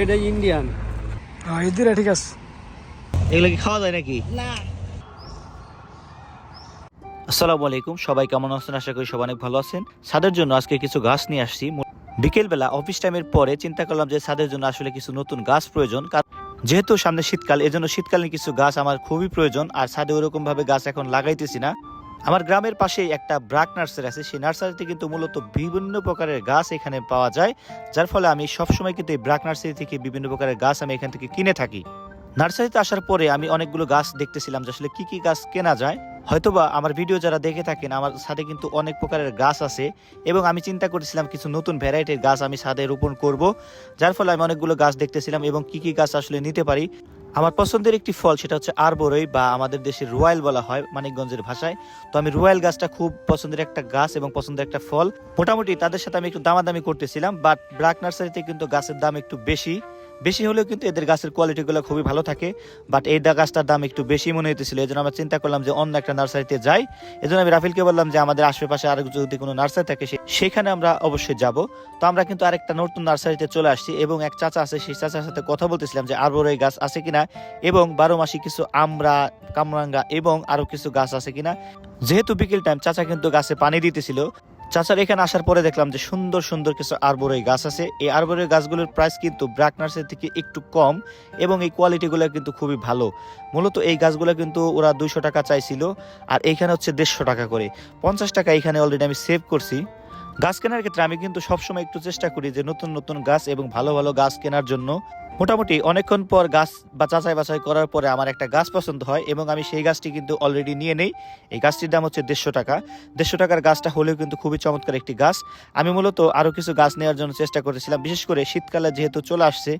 এটা ইন্ডিয়ান। ইদিরা ঠিক আছে। এগুলো কি খাওয়া যায় নাকি? না। আসসালামু আলাইকুম সবাই কেমন আছেন? আশা করি সবাই অনেক ভালো আছেন। ছাদের জন্য আজকে কিছু গাছ নিয়ে আসছি। বিকেলবেলা অফিস টাইমের পরে চিন্তা করলাম যে ছাদের জন্য আসলে কিছু নতুন গাছ প্রয়োজন। যেহেতু সামনে শীতকাল এজন্য শীতকালীন কিছু গাছ আমার খুবই প্রয়োজন। আর ছাদে ওরকম ভাবে গাছ এখন লাগাইতেছি না। আমার গ্রামের পাশেই একটা ব্রাক নার্সারি আছে। সেই নার্সারিতে কিন্তু মূলত বিভিন্ন প্রকারের গাছ এখানে পাওয়া যায়, যার ফলে আমি সবসময় কিন্তু এই ব্রাক নার্সারি থেকে বিভিন্ন প্রকারের গাছ আমি এখান থেকে কিনে থাকি। নার্সারিতে আসার পরে আমি অনেকগুলো গাছ দেখতেছিলাম যে আসলে কী কী গাছ কেনা যায়। হয়তোবা আমার ভিডিও যারা দেখে থাকেন, আমার ছাদে কিন্তু অনেক প্রকারের গাছ আছে এবং আমি চিন্তা করেছিলাম কিছু নতুন ভ্যারাইটির গাছ আমি ছাদে রোপণ করব, যার ফলে আমি অনেকগুলো গাছ দেখতেছিলাম এবং কি কি গাছ আসলে নিতে পারি। আমার পছন্দের একটি ফল, সেটা হচ্ছে আরবরই বা আমাদের দেশে রোয়াল বলা হয় মানিকগঞ্জের ভাষায়। তো আমি রোয়াল গাছটা খুব পছন্দের একটা গাছ এবং পছন্দের একটা ফল। মোটামুটি তাদের সাথে আমি একটু দামাদামি করতেছিলাম বাট ব্রাক নার্সারিতে কিন্তু গাছের দাম একটু বেশি। বেশি হলেও কিন্তু এদের গাছের কোয়ালিটিগুলো খুবই ভালো থাকে বাট এই গাছটার দাম একটু বেশি মনে হইতেছিল, এই জন্য আমরা চিন্তা করলাম যে অন্য একটা নার্সারিতে যাই। এই জন্য আমি রাফিলকে বললাম যে আমাদের আশেপাশে আর যদি কোনো নার্সারি থাকে সেখানে আমরা অবশ্যই যাব। তো আমরা কিন্তু আরেকটা নতুন নার্সারিতে চলে আসছি এবং এক চাচা আছে, সেই চাচার সাথে কথা বলতেছিলাম যে আরবর এই গাছ আছে কিনা এবং বারো মাসি কিছু আমরা কামরাঙ্গা এবং আরও কিছু গাছ আছে কিনা। যেহেতু বিকেল টাইম চাচা কিন্তু গাছে পানি দিতেছিল। চাচার এখানে আসার পরে দেখলাম যে সুন্দর সুন্দর কিছু আরবরই গাছ আছে। এই আরবরই গাছগুলোর প্রাইস কিন্তু ব্র্যাক নার্সারি থেকে একটু কম এবং এই কোয়ালিটিগুলো কিন্তু খুবই ভালো। মূলত এই গাছগুলো কিন্তু ওরা দুইশো টাকা চাইছিল আর এইখানে হচ্ছে দেড়শো টাকা করে। পঞ্চাশ টাকা এখানে অলরেডি আমি সেভ করছি। গাছ কেনার ক্ষেত্রে আমি কিন্তু সবসময় একটু চেষ্টা করি যে নতুন নতুন গাছ এবং ভালো ভালো গাছ কেনার জন্য। মোটামুটি অনেকক্ষণ পর গাছ বা যাচাই বাছাই করার পরে আমার একটা গাছ পছন্দ হয় এবং আমি সেই গাছটি কিন্তু অলরেডি নিয়ে নেই। এই গাছটির দাম হচ্ছে দেড়শো টাকা। দেড়শো টাকার গাছটা হলেও কিন্তু খুবই চমৎকার একটি গাছ। আমি মূলত আরও কিছু গাছ নেওয়ার জন্য চেষ্টা করেছিলাম, বিশেষ করে শীতকালে যেহেতু চলে আসছে,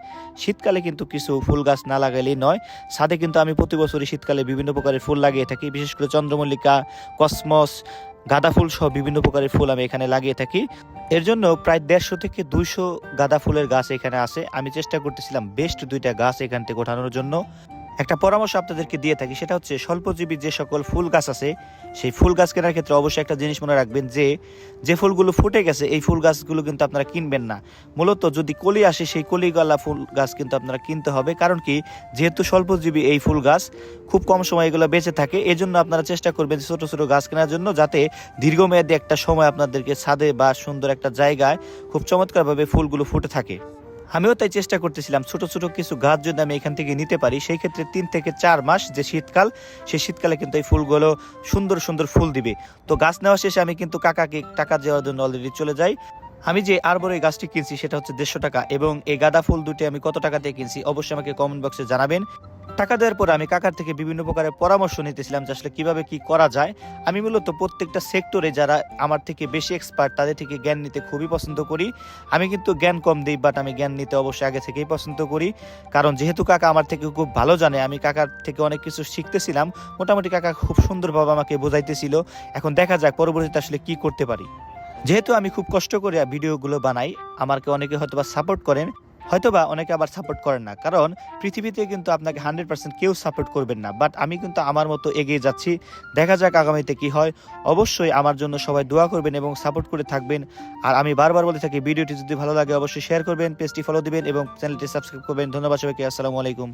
শীতকালে কিন্তু কিছু ফুল গাছ না লাগালেই নয়। ছাদে কিন্তু আমি প্রতি বছরই শীতকালে বিভিন্ন প্রকারের ফুল লাগিয়ে থাকি, বিশেষ করে চন্দ্রমল্লিকা, কসমস গাঁদা ফুল সহ বিভিন্ন প্রকারের ফুল আমি এখানে লাগিয়ে থাকি। এর জন্য প্রায় দেড়শো থেকে দুইশো গাঁদা ফুলের গাছ এখানে আছে। আমি চেষ্টা করতেছিলাম বেস্ট দুইটা গাছ এখান থেকে ওঠানোর জন্য। একটা পরামর্শ আপনাদেরকে দিয়ে থাকি, সেটা হচ্ছে স্বল্পজীবী যে সকল ফুল গাছ আছে, সেই ফুল গাছ কেনার ক্ষেত্রে অবশ্যই একটা জিনিস মনে রাখবেন যে যে ফুলগুলো ফুটে গেছে, এই ফুল গাছগুলো কিন্তু আপনারা কিনবেন না। মূলত যদি কলি আসে, সেই কলিগালা ফুল গাছ কিন্তু আপনারা কিনতে হবে। কারণ কি? যেহেতু স্বল্পজীবী এই ফুল গাছ, খুব কম সময় এগুলো বেঁচে থাকে। এই জন্য আপনারা চেষ্টা করবেন ছোট ছোট গাছ কেনার জন্য যাতে দীর্ঘমেয়াদী একটা সময় আপনাদেরকে ছাদে বা সুন্দর একটা জায়গায় খুব চমৎকারভাবে ফুলগুলো ফুটে থাকে। আমিও তাই চেষ্টা করতেছিলাম, ছোট ছোট কিছু গাছ যদি আমি এখান থেকে নিতে পারি, সেই ক্ষেত্রে তিন থেকে চার মাস যে শীতকাল সে শীতকালে কিন্তু এই ফুলগুলো সুন্দর সুন্দর ফুল দিবে। তো গাছ নেওয়া শেষে আমি কিন্তু কাকাকে টাকা দেওয়ার জন্য অলরেডি চলে যাই। আমি যে আর বড় এই গাছটি কিনছি সেটা হচ্ছে দেড়শো টাকা এবং এই গাঁদা ফুল দুটি আমি কত টাকা দিয়ে কিনছি অবশ্যই আমাকে কমেন্ট বক্সে জানাবেন। টাকা দেওয়ার পরে আমি কাকার থেকে বিভিন্ন প্রকারের পরামর্শ নিতেছিলাম যে আসলে কীভাবে কি করা যায়। আমি মূলত প্রত্যেকটা সেক্টরে যারা আমার থেকে বেশি এক্সপার্ট তাদের থেকে জ্ঞান নিতে খুবই পছন্দ করি। আমি কিন্তু জ্ঞান কম দিই বাট আমি জ্ঞান নিতে অবশ্যই আগে থেকেই পছন্দ করি। কারণ যেহেতু কাকা আমার থেকে খুব ভালো জানে, আমি কাকার থেকে অনেক কিছু শিখতেছিলাম। মোটামুটি কাকা খুব সুন্দরভাবে আমাকে বোঝাইতেছিল। এখন দেখা যাক পরবর্তীতে আসলে কি করতে পারি। যেহেতু আমি খুব কষ্ট করে ভিডিওগুলো বানাই, আমাকে অনেকে হয়তোবা সাপোর্ট করেন হয়তোবা অনেকে আবার সাপোর্ট করেন না। কারণ পৃথিবীতে কিন্তু আপনাকে হান্ড্রেড পার্সেন্ট কেউ সাপোর্ট করবেন না। বাট আমি কিন্তু আমার মতো এগিয়ে যাচ্ছি। দেখা যাক আগামীতে কি হয়। অবশ্যই আমার জন্য সবাই দোয়া করবেন এবং সাপোর্ট করে থাকবেন। আর আমি বারবার বলে থাকি, ভিডিওটি যদি ভালো লাগে অবশ্যই শেয়ার করবেন, পেজটি ফলো দিবেন এবং চ্যানেলটি সাবস্ক্রাইব করবেন। ধন্যবাদ সবাইকে। আসসালামু আলাইকুম।